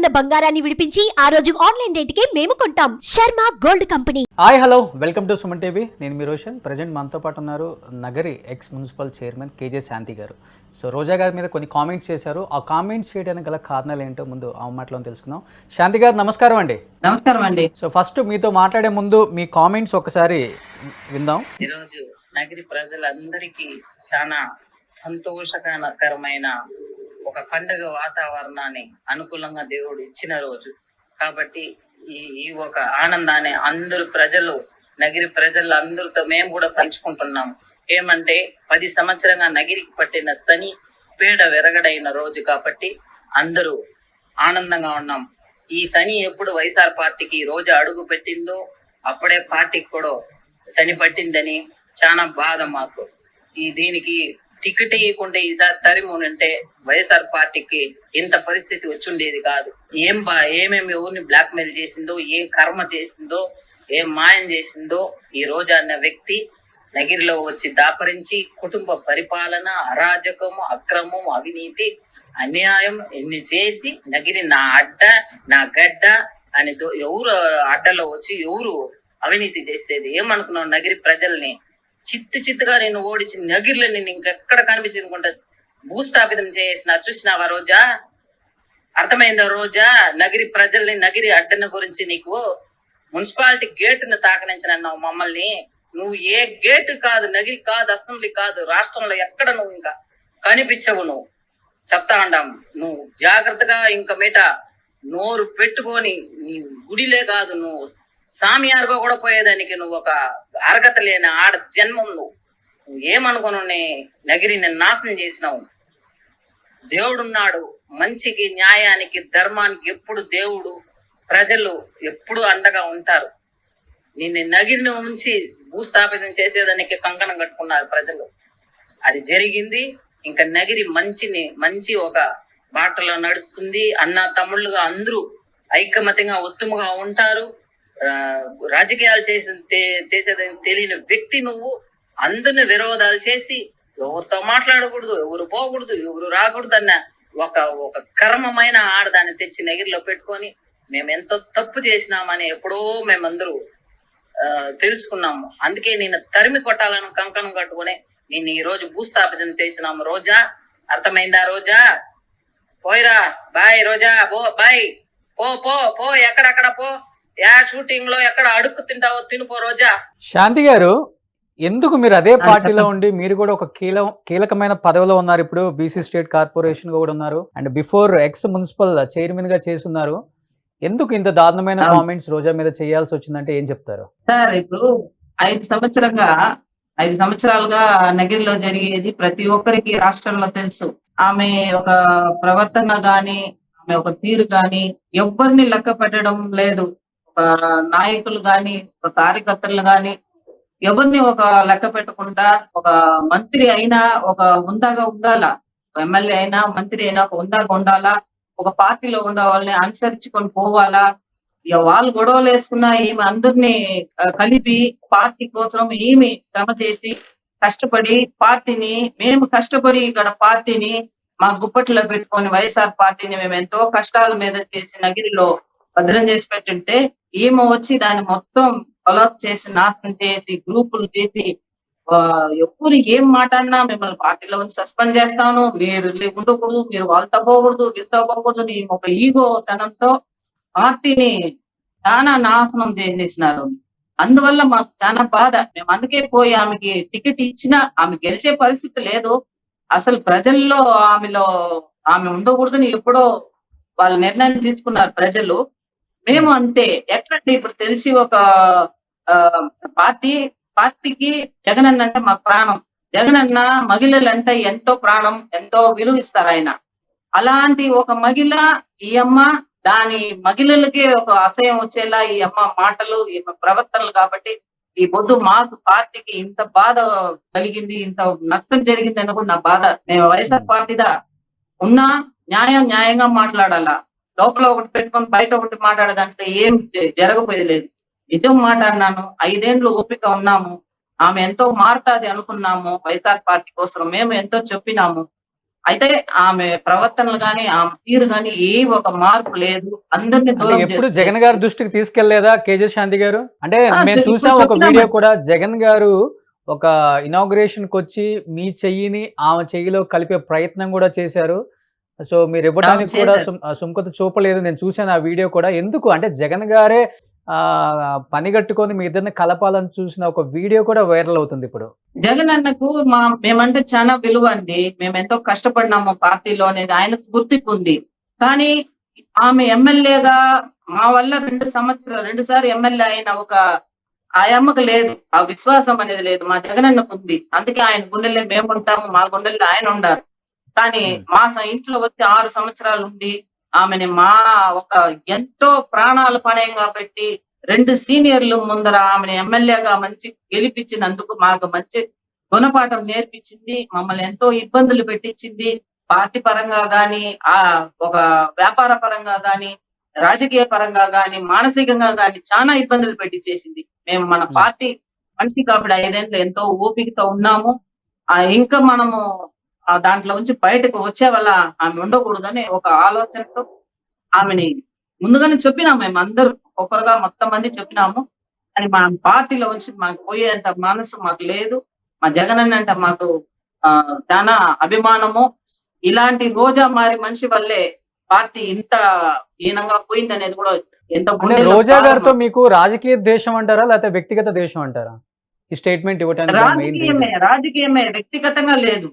ఉన్న బంగారాన్ని విడిపించి ఆ రోజు ఆన్లైన్ రేటుకే మేము కొంటాం. Sharma gold company. Hi hello. Welcome to Suman TV. నేను మీ రోషన్. ప్రజెంట్ మనతో పాటు ఉన్నారు Nagari ex municipal chairman KJ Shanti గారు. సో రోజా గారి మీద కొన్ని కామెంట్స్ చేశారు. ఆ కామెంట్స్ చేయడానికి గల కారణాలు ఏంటో ముందు ఆ మాటలో తెలుసుకుందాం. శాంతి గారు నమస్కారం అండి. నమస్కారం అండి. సో ఫస్ట్ మీతో మాట్లాడే ముందు మీ కామెంట్స్ ఒకసారి విందాం. ఈరోజు నగరి ప్రజలందరికీ చాలా సంతోషకరమైన ఒక పండుగ వాతావరణాన్ని అనుకూలంగా దేవుడు ఇచ్చిన రోజు. కాబట్టి ఈ ఈ ఒక ఆనందాన్ని అందరు ప్రజలు నగిరి ప్రజలు అందరితో మేము కూడా పంచుకుంటున్నాం. ఏమంటే పది సంవత్సరంగా నగిరికి పట్టిన శని పీడ విరగడైన రోజు కాబట్టి అందరూ ఆనందంగా ఉన్నాం. ఈ శని ఎప్పుడు వైఎస్ఆర్ పార్టీకి రోజు అడుగు పెట్టిందో అప్పుడే పార్టీకి కూడా శని పట్టిందని చాలా బాధ మాకు. ఈ దీనికి టికెట్ ఇవ్వకుండా ఈసారి తరిమునంటే వైఎస్ఆర్ పార్టీకి ఇంత పరిస్థితి వచ్చుండేది కాదు. ఏం బా ఏమేమి ఎవరిని బ్లాక్ మెయిల్ చేసిందో ఏం కర్మ చేసిందో ఏం మాయం చేసిందో ఈ రోజు అన్న వ్యక్తి నగిరిలో వచ్చి దాపరించి కుటుంబ పరిపాలన అరాజకము అక్రమం అవినీతి అన్యాయం ఎన్ని చేసి నగిరి నా అడ్డ నా గడ్డ అని ఎవరు అడ్డలో వచ్చి ఎవరు అవినీతి చేసేది? ఏమనుకున్నావు నగిరి ప్రజల్ని? చిత్తు చిత్తుగా నేను ఓడించి నగిరిలో నేను ఇంకెక్కడ కనిపించకుండా భూస్థాపితం చేసినారు చూసినావా రోజా? అర్థమైందా రోజా? నగిరి ప్రజల్ని నగిరి అడ్డన గురించి నీకు మున్సిపాలిటీ గేటును తాకనించనన్నావు మమ్మల్ని. నువ్వు ఏ గేటు కాదు నగిరి కాదు అసెంబ్లీ కాదు రాష్ట్రంలో ఎక్కడ నువ్వు ఇంకా కనిపించవు నువ్వు? చెప్తా ఉండం. నువ్వు జాగ్రత్తగా ఇంక మీట నోరు పెట్టుకొని నీ గుడిలే కాదు నువ్వు సామియారుగా కూడా పోయేదానికి నువ్వు ఒక అర్హత లేని ఆడ జన్మం నువ్వు. నువ్వు ఏమనుకోను నగిరిని నాశనం చేసినావు. దేవుడున్నాడు. మంచికి న్యాయానికి ధర్మానికి ఎప్పుడు దేవుడు ప్రజలు ఎప్పుడు అండగా ఉంటారు. నిన్ను నగిరిని ఉంచి భూస్థాపితం చేసేదానికి కంకణం కట్టుకున్నారు ప్రజలు. అది జరిగింది. ఇంకా నగిరి మంచిని మంచి ఒక బాటలో నడుస్తుంది. అన్న తమ్ముళ్ళుగా అందరూ ఐకమత్యంగా ఉత్తముగా ఉంటారు. రాజకీయాలు చేసిన చేసేదని తెలియని వ్యక్తి నువ్వు అందరిని విరోధాలు చేసి ఎవరితో మాట్లాడకూడదు ఎవరు పోకూడదు ఎవరు రాకూడదు అన్న ఒక ఒక కర్మమైన ఆడదాన్ని తెచ్చి నగిరిలో పెట్టుకొని మేము ఎంతో తప్పు చేసినామని ఎప్పుడో మేమందరూ ఆ, తెలుసుకున్నాము. అందుకే నేను తరిమి కొట్టాలని కంకణం కట్టుకుని నేను ఈ రోజు భూస్థాపన చేసినాము. రోజా అర్థమైందా రోజా? పోయిరా బాయ్ రోజా పో బాయ్. పో పో పో ఎక్కడక్కడ పో. యా షూటింగ్లో ఎక్కడ అడుక్కు తింటావో తినుపో రోజా. శాంతి గారు ఎందుకు మీరు అదే పార్టీలో ఉండి మీరు కూడా ఒక కీల కీలకమైన పదవిలో ఉన్నారు ఇప్పుడు? బీసీ స్టేట్ కార్పొరేషన్ కూడా ఉన్నారు. అండ్ బిఫోర్ ఎక్స్ మున్సిపల్ చైర్మన్గా చేస్తున్నారు. ఎందుకు ఇంత దారుణమైన. కామెంట్స్ రోజా మీద చేయాల్సి వచ్చిందంటే ఏం చెప్తారు? సార్ ఇప్పుడు ఐదు సంవత్సరంగా ఐదు సంవత్సరాలుగా నగిరిలో జరిగేది ప్రతి ఒక్కరికి రాష్ట్రంలో తెలుసు. ఆమె ఒక ప్రవర్తన గాని ఆమె ఒక తీరు గాని ఎవరిని లెక్క పెట్టడం లేదు. నాయకులు గాని ఒక కార్యకర్తలు గాని ఎవరిని ఒక లెక్క పెట్టకుండా ఒక మంత్రి అయినా ఒక ఉందాగా ఉండాలా? ఎమ్మెల్యే అయినా మంత్రి అయినా ఒక ఉందాగా ఉండాలా? ఒక పార్టీలో ఉండవాలని వాళ్ళని అనుసరించుకొని పోవాలా? ఇక వాళ్ళు గొడవలు వేసుకున్నా ఈమె అందరినీ కలిపి పార్టీ కోసం ఈమె శ్రమ చేసి కష్టపడి పార్టీని మేము కష్టపడి ఇక్కడ పార్టీని మా గుప్పట్లో పెట్టుకొని వైఎస్ఆర్ పార్టీని మేము ఎంతో కష్టాల మీద చేసి నగిరిలో భద్రం చేసి పెట్టుంటే ఈమె వచ్చి దాన్ని మొత్తం కొలాప్ చేసి నాశనం చేసి గ్రూపులు చేసి ఆ, ఎప్పుడు ఏం మాట అన్నా మిమ్మల్ని పార్టీలో ఉంచి సస్పెండ్ చేస్తాను. మీరు ఉండకూడదు మీరు వాళ్ళతో పోకూడదు వీళ్ళతో పోకూడదు అని ఒక ఈగో తనంతో పార్టీని చాలా నాశనం చేసేసినారు. అందువల్ల మాకు చాలా బాధ. మేము అందుకే పోయి ఆమెకి టికెట్ ఇచ్చినా ఆమె గెలిచే పరిస్థితి లేదు. అసలు ప్రజల్లో ఆమెలో ఆమె ఉండకూడదని ఎప్పుడో వాళ్ళ నిర్ణయం తీసుకున్నారు ప్రజలు. మేము అంతే. ఎట్లంటే ఇప్పుడు తెలిసి ఒక ఆ, పార్టీ పార్టీకి జగన్ అన్న అంటే మా ప్రాణం. జగన్ అన్న మహిళలంటే ఎంతో ప్రాణం ఎంతో విలువ ఇస్తారు ఆయన. అలాంటి ఒక మహిళ ఈ అమ్మ దాని మహిళలకే ఒక అసహ్యం వచ్చేలా ఈ అమ్మ మాటలు ఈ ప్రవర్తనలు కాబట్టి ఈ పొద్దు మాకు పార్టీకి ఇంత బాధ కలిగింది ఇంత నష్టం జరిగింది అని కూడా నా బాధ. మేము వైఎస్ఆర్ పార్టీదా? ఉన్నా న్యాయం న్యాయంగా మాట్లాడాలా? లోపల ఒకటి పెట్టుకొని బయట ఒకటి మాట్లాడదంటే ఏం జ- జరగబోయేది లేదు. నిజం మాట్లాడినాను ఐదేండ్లు ఓపిక ఉన్నాము ఆమె ఎంతో మారుతాది అనుకున్నాము వైఎస్ఆర్ పార్టీ కోసం మేము ఎంతో చెప్పినాము. అయితే ఆమె ప్రవర్తనలు గాని ఆమె తీరు గాని ఏ ఒక మార్పు లేదు. అందరినీ దూరం ఎప్పుడు జగన్ గారి దృష్టికి తీసుకెళ్ళేదా కేజే శాంతి గారు? అంటే మేము చూసాం ఒక వీడియో. కూడా జగన్ గారు ఒక ఇనాగ్రేషన్కి వచ్చి మీ చెయ్యిని ఆమె చెయ్యిలో కలిపే ప్రయత్నం కూడా చేశారు. సో మీరు ఇవ్వడానికి కూడా సుముఖత చూపలేదు నేను చూశాను ఆ వీడియో కూడా. ఎందుకు? అంటే జగన్ గారే ఆ పనిగట్టుకొని మీ ఇద్దరిని కలపాలని చూసిన ఒక వీడియో కూడా వైరల్ అవుతుంది ఇప్పుడు. జగన్ అన్నకు మా మేమంటే చాలా విలువ అండి. మేము ఎంతో కష్టపడినాము పార్టీలో అనేది ఆయనకు గుర్తింపు ఉంది. కానీ ఆమె ఎమ్మెల్యేగా మా వల్ల రెండు సంవత్సరాలు రెండు సార్లు ఎమ్మెల్యే అయిన ఒక ఆ అమ్మకు లేదు. ఆ విశ్వాసం అనేది లేదు. మా జగన్ అన్నకు ఉంది. అందుకే ఆయన గుండెల్లో మేము ఉంటాము మా గుండెల్లో ఆయన ఉండారు కానీ. మా ఇంట్లో వచ్చి ఆరు సంవత్సరాలు ఉండి ఆమెని మా ఒక ఎంతో ప్రాణాలు పణయంగా పెట్టి రెండు సీనియర్లు ముందర ఆమెను ఎమ్మెల్యేగా మంచి గెలిపించినందుకు మాకు మంచి గుణపాఠం నేర్పించింది మమ్మల్ని ఎంతో ఇబ్బందులు పెట్టించింది పార్టీ పరంగా గాని ఆ ఒక వ్యాపార పరంగా గాని రాజకీయ పరంగా గాని మానసికంగా గాని చాలా ఇబ్బందులు పెట్టించేసింది మేము మన. పార్టీ మనిషి కాబట్టి ఐదేళ్ళు ఎంతో ఓపికతో ఉన్నాము ఆ ఇంకా మనము ఆ దాంట్లో నుంచి బయటకు వచ్చే వల్ల ఆమె ఉండకూడదని ఒక ఆలోచనతో ఆమెని ముందుగానే చెప్పినాం మేము అందరూ ఒక్కొక్కరుగా మొత్తం మంది చెప్పినాము. అని మా పార్టీలో ఉంచి మాకు పోయేంత మనసు మాకు లేదు. మా జగన్ అన్న అంటే మాకు ఆ చాలా అభిమానము. ఇలాంటి రోజా మారి మనిషి వల్లే పార్టీ ఇంత హీనంగా పోయింది అనేది కూడా ఎంత రోజా గారితో మీకు రాజకీయ ద్వేషం అంటారా లేకపోతే వ్యక్తిగత ద్వేషం అంటారా? ఈ స్టేట్మెంట్ రీజన్ రాజకీయమే రాజకీయమే వ్యక్తిగతంగా లేదు.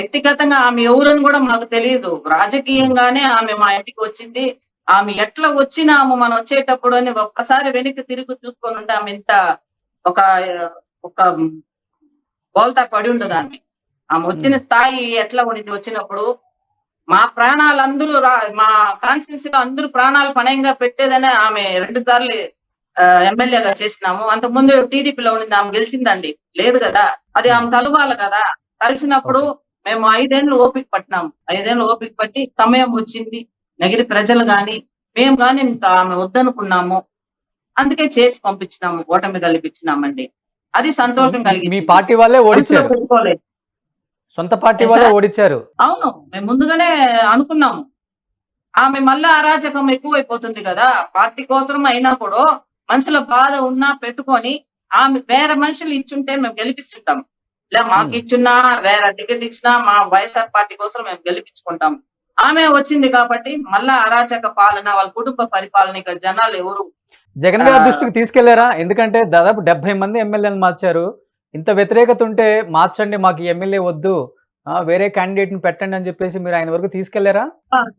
వ్యక్తిగతంగా ఆమె ఎవరని కూడా మాకు తెలియదు. రాజకీయంగానే ఆమె మా ఇంటికి వచ్చింది. ఆమె ఎట్లా వచ్చినాము మనం వచ్చేటప్పుడు అని ఒక్కసారి వెనక్కి తిరిగి చూసుకొని ఉంటే ఆమె ఇంత ఒక ఒక బోల్తా పడి ఉండదు ఆమె. ఆమె వచ్చిన స్థాయి ఎట్లా ఉండింది వచ్చినప్పుడు మా ప్రాణాలందరూ రా- మా కాన్స్టిట్యూన్సీ లో అందరూ ప్రాణాలు పణయంగా పెట్టేదనే ఆమె రెండు సార్లు ఎమ్మెల్యేగా చేసినాము. అంత ముందు టీడీపీలో ఉండింది ఆమె గెలిచిందండి. లేదు కదా. అది ఆమె తలవాలి కదా. కలిసినప్పుడు మేము ఐదేళ్ళు ఓపిక పట్టినాము ఐదేళ్ళు ఓపిక పట్టి సమయం వచ్చింది. నగిరి ప్రజలు గాని మేము గాని ఇంకా ఆమె వద్దనుకున్నాము. అందుకే చేసి పంపించినాము ఓటమి కల్పించినామండి అది సంతోషం మీ కలిగింది పార్టీ వాళ్ళే ఓడించారు. సొంత పార్టీ వాళ్ళే? ఓడించారు అవును మేము ముందుగానే అనుకున్నాము. ఆమె మళ్ళా అరాచకం ఎక్కువైపోతుంది కదా. పార్టీ కోసం అయినా కూడా మనసులో బాధ ఉన్నా పెట్టుకొని ఆమె వేరే మనుషులు ఇచ్చుంటే మేము గెలిపిస్తుంటాం. లే మాకు Hmm. ఇచ్చున్నా వేరే టికెట్ ఇచ్చినా మా వైఎస్ఆర్ పార్టీ కోసం మేము గెలిపించుకుంటాం. ఆమె వచ్చింది కాబట్టి మళ్ళా అరాచక పాలన వాళ్ళ కుటుంబ పరిపాలన ఇక్కడ జనాలు ఎవరు? జగన్ గారి. దృష్టికి తీసుకెళ్ళారా? ఎందుకంటే దాదాపు డెబ్బై మంది ఎమ్మెల్యేలు మార్చారు. ఇంత వ్యతిరేకత ఉంటే మార్చండి మాకు ఎమ్మెల్యే వద్దు. వేరే క్యాండిడేట్ని పెట్టండి అని చెప్పేసి మీరు ఆయన వరకు తీసుకెళ్ళారా?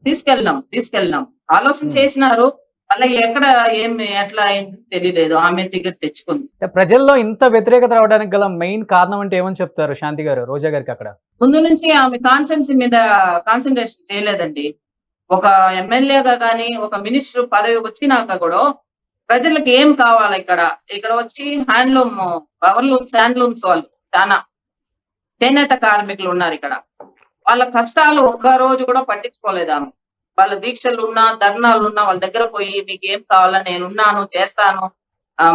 తీసుకెళ్ళినాం తీసుకెళ్ళినాం. ఆలోచన Hmm. చేసినారు. అలాగే ఎక్కడ ఏం ఎట్లా అయింది తెలియలేదు. ఆమె టికెట్ తెచ్చుకుంది. ప్రజల్లో ఇంత వ్యతిరేకత రావడానికి గల మెయిన్ కారణం అంటే ఏమని చెప్తారు శాంతి గారు రోజా గారికి అక్కడ? ముందు నుంచి ఆమె కాన్సెన్సీ మీద కాన్సన్ట్రేషన్ చేయలేదండి. ఒక ఎమ్మెల్యేగా గాని ఒక మినిస్టర్ పదవి వచ్చినాక కూడా ప్రజలకు ఏం కావాలి ఇక్కడ? ఇక్కడ వచ్చి హ్యాండ్లూమ్ పవర్ లూమ్స్ హ్యాండ్లూమ్స్ వాళ్ళు చాలా చేనేత కార్మికులు ఉన్నారు ఇక్కడ. వాళ్ళ కష్టాలు ఒక్క రోజు కూడా పట్టించుకోలేదు ఆమె. వాళ్ళ దీక్షలు ఉన్నా ధర్నాలు ఉన్నా వాళ్ళ దగ్గర పోయి మీకు ఏం కావాలా? నేను ఉన్నాను చేస్తాను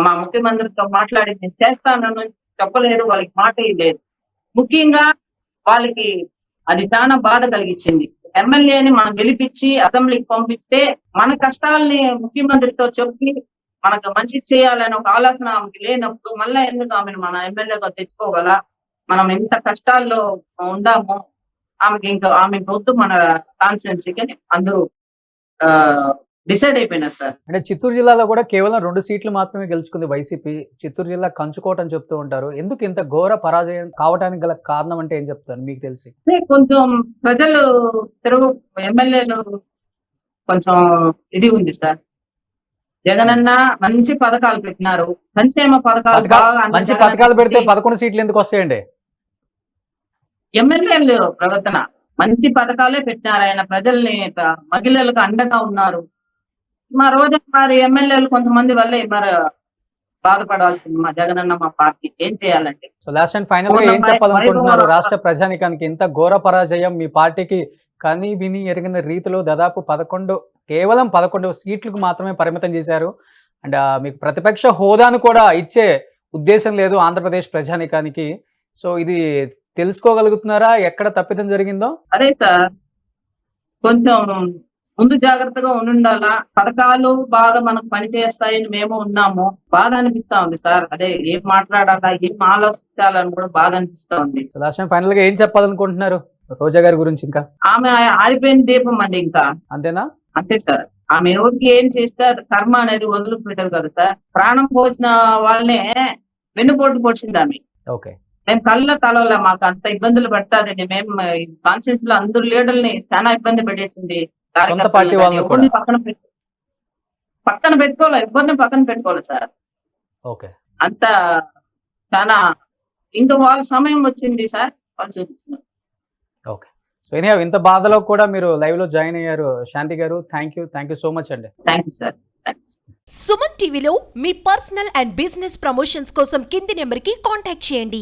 మా ముఖ్యమంత్రితో మాట్లాడి నేను చేస్తానని చెప్పలేదు వాళ్ళకి మాట లేదు ముఖ్యంగా వాళ్ళకి అది చాలా బాధ కలిగించింది. ఎమ్మెల్యేని మనం గెలిపించి అసెంబ్లీకి పంపిస్తే మన కష్టాలని ముఖ్యమంత్రితో చెప్పి మనకు మంచి చేయాలని ఒక ఆలోచన ఆమెకి లేనప్పుడు మళ్ళా ఎందుకు ఆమెను మన ఎమ్మెల్యేగా తెచ్చుకోగల మనం ఎంత కష్టాల్లో ఉందాము ఆమెకి ఇంకా ఆమెకి వద్దు మన కాన్స్టిట్యున్సీకి అని అందరూ డిసైడ్ అయిపోయినారు సార్. అంటే చిత్తూరు జిల్లాలో కూడా కేవలం రెండు సీట్లు మాత్రమే గెలుచుకుంది వైసీపీ. చిత్తూరు జిల్లా కంచుకోట అని చెప్తూ ఉంటారు. ఎందుకు ఇంత ఘోర పరాజయం కావడానికి గల కారణం అంటే ఏం చెప్తారు మీకు తెలిసి? కొంచెం ప్రజలు తెలుగు ఎమ్మెల్యేలు కొంచెం ఇది ఉంది సార్. జగనన్న మంచి పథకాలు పెట్టినారు. సంక్షేమ పథకాలు మంచి పథకాలు పెడితే పదకొండు సీట్లు ఎందుకు వస్తాయండి? ఎమ్మెల్యేలు ప్రవర్తన. మంచి పథకాలే పెట్టినారు ఆయన ప్రజల్ని మహిళలకు అండగా ఉన్నారు. మా రోజు వారి ఎమ్మెల్యేలు కొంతమంది వల్లే మరి బాధపడాల్సింది మా జగనన్న మా పార్టీ. ఏం చేయాలంటే సో లాస్ట్ అండ్ ఫైనల్గా ఏం చెప్పాలనుకుంటున్నారు రాష్ట్ర ప్రజానికానికి? ఇంత ఘోర పరాజయం మీ పార్టీకి కని విని ఎరిగిన రీతిలో దాదాపు పదకొండు కేవలం పదకొండు సీట్లకు మాత్రమే పరిమితం చేశారు. అండ్ మీకు ప్రతిపక్ష హోదాను కూడా ఇచ్చే ఉద్దేశం లేదు ఆంధ్రప్రదేశ్ ప్రజానికానికి. సో ఇది తెలుసుకోగలుగుతున్నారా? ఎక్కడ తప్పిదం జరిగిందో? అదే సార్. కొంచెం ముందు జాగ్రత్తగా ఉండాలా పథకాలు బాగా మనకు పనిచేస్తాయని మేము ఉన్నాము. బాధ అనిపిస్తా ఉంది సార్. అదే ఏం మాట్లాడాలా? ఏం ఆలోచించాలని కూడా బాధ అనిపిస్తా ఉంది. ఫైనల్గా ఏం చెప్పాలనుకుంటున్నారు? రోజా గారి గురించి ఇంకా? ఆమె ఆరిపోయిన దీపం అండి ఇంకా. అంతేనా? అంతే సార్. ఆమె ఎవరికి ఏం చేస్తే కర్మ అనేది వదులు పెట్టదు కదా సార్. ప్రాణం పోసిన వాళ్ళనే వెన్నుపోటు పొడిచింది ఆమె. ఓకే. మేము కళ్ళ తలవలే మాకు అంత ఇబ్బందులు పెట్టాదని మేము కాన్షియన్స్లో అందరు లీడర్ని చాలా ఇబ్బంది పెట్టేసింది. పక్కన పక్కన పెట్టుకోవాలి? ఎవరిని పక్కన పెట్టుకోవాలి సార్? ఓకే. అంత చాలా ఇంకా వాళ్ళ సమయం వచ్చింది సార్. వాళ్ళు చూపిస్తున్నారు. ఓకే. సో ఎనీ ఇంత బాధలో కూడా మీరు లైవ్లో జాయిన్ అయ్యారు. శాంతి గారు thank you thank you so much అండి. థ్యాంక్ యూ సార్ సుమన్ టీవీలో మీ పర్సనల్ అండ్ బిజినెస్ ప్రమోషన్స్ కోసం కింది నెంబర్కి కాంటాక్ట్ చేయండి.